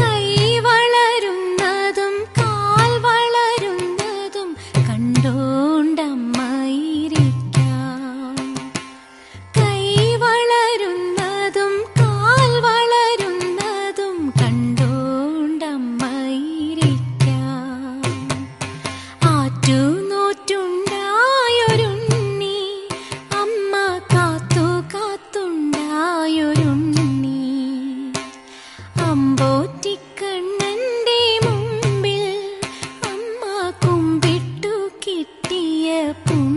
കൈ വളരുന്നതും കാൽ വളരുന്നതും കണ്ടോണ്ടമ്മയിരിക്കാം. കൈ വളരുന്നതും കാൽ വളരുന്നതും കണ്ടോണ്ടമ്മയിരിക്കാം. ആറ്റുനോറ്റുണ്ടായൊരുണ്ണി 不。